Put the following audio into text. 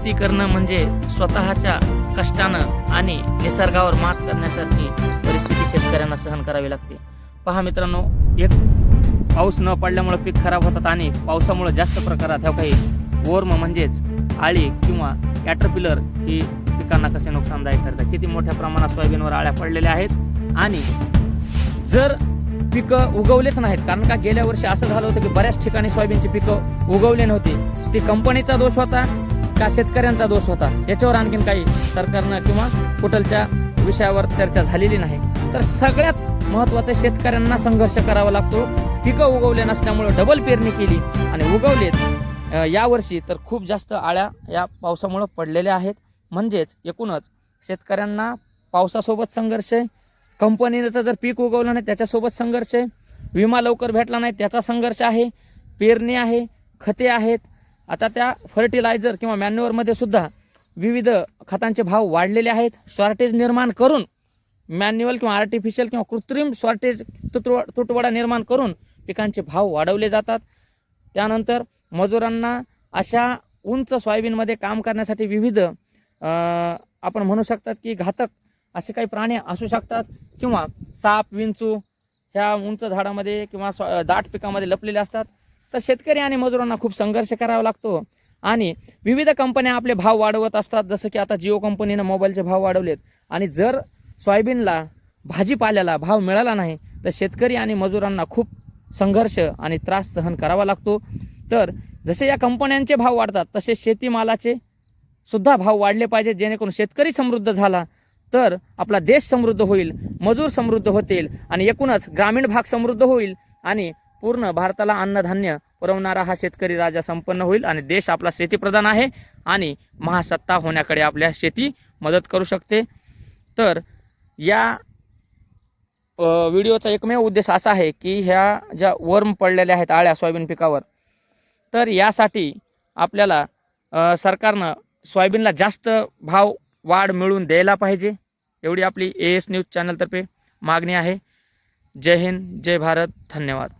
शेती करणं म्हणजे स्वतःच्या कष्टानं आणि निसर्गावर मात करण्यासारखी परिस्थिती शेतकऱ्यांना सहन करावी लागते. पहा मित्रांनो एक पाऊस न पडल्यामुळे पीक खराब होतात आणि पावसामुळे जास्त प्रकारात ह्या काही वोर्म म्हणजेच आळी किंवा कॅटरपिलर ही पिकांना कसे नुकसानदायक करतात किती मोठ्या प्रमाणात सोयाबीनवर आळ्या पडलेल्या आहेत आणि जर पिकं उगवलेच नाहीत कारण का गेल्या वर्षी असं झालं होतं की बऱ्याच ठिकाणी सोयाबीनची पिकं उगवली नव्हती. ती कंपनीचा दोष होता का शेतकऱ्यांचा दोष होता याच्यावर आणखीन काही सरकारनं किंवा कुठलच्या विषयावर चर्चा झालेली नाही. तर सगळ्यात महत्वाचं शेतकऱ्यांना संघर्ष करावा लागतो. पिकं उगवले नसल्यामुळे डबल पेरणी केली आणि उगवलेत. यावर्षी तर खूप जास्त आळ्या या पावसामुळं पडलेल्या आहेत. म्हणजेच एकूणच शेतकऱ्यांना पावसासोबत संघर्ष आहे. कंपनीचं जर पीक उगवलं नाही त्याच्यासोबत संघर्ष आहे. विमा लवकर भेटला नाही त्याचा संघर्ष आहे. पेरणी आहे खते आहेत. आता त्या फर्टिलायझर किंवा मॅन्युअरमध्ये सुद्धा विविध खतांचे भाव वाढलेले आहेत. शॉर्टेज निर्माण करून मॅन्युअल किंवा आर्टिफिशियल किंवा कृत्रिम शॉर्टेज तुटव तुटवडा निर्माण करून पिकांचे भाव वाढवले जातात. त्यानंतर मजुरांना अशा उंच सोयाबीनमध्ये काम करण्यासाठी विविध आपण म्हणू शकतात की घातक असे काही प्राणी असू शकतात किंवा साप विंचू ह्या उंच झाडामध्ये किंवा स्व- दाट पिकामध्ये लपलेले असतात. तर शेतकरी आणि मजुरांना खूप संघर्ष करावा लागतो. आणि विविध कंपन्या आपले भाव वाढवत असतात. जसं की आता जिओ कंपनीनं मोबाईलचे भाव वाढवलेत. आणि जर सोयाबीनला भाजीपाल्याला भाव मिळाला नाही तर शेतकरी आणि मजुरांना खूप संघर्ष आणि त्रास सहन करावा लागतो. तर जसे या कंपन्यांचे भाव वाढतात तसे शेतीमालाचे सुद्धा भाव वाढले पाहिजे जेणेकरून शेतकरी समृद्ध झाला तर आपला देश समृद्ध होईल मजूर समृद्ध होतील आणि एकूणच ग्रामीण भाग समृद्ध होईल. आणि पूर्ण भारताला अन्नधान्य पुरवणारा हा शेतकरी राजा संपन्न होईल आणि देश आपला शेतीप्रधान आहे आणि महासत्ता होण्याकडे आपल्या शेती मदत करू शकते. तर या व्हिडिओचा एकमेव उद्देश असा आहे की ह्या ज्या वर्म पडलेल्या आहेत आळ्या सोयाबीन पिकावर तर यासाठी आपल्याला सरकारनं सोयाबीनला जास्त भाव वाढ मिळवून द्यायला पाहिजे. एवढी आपली ए एस न्यूज चॅनलतर्फे मागणी आहे. जय हिंद जय भारत धन्यवाद.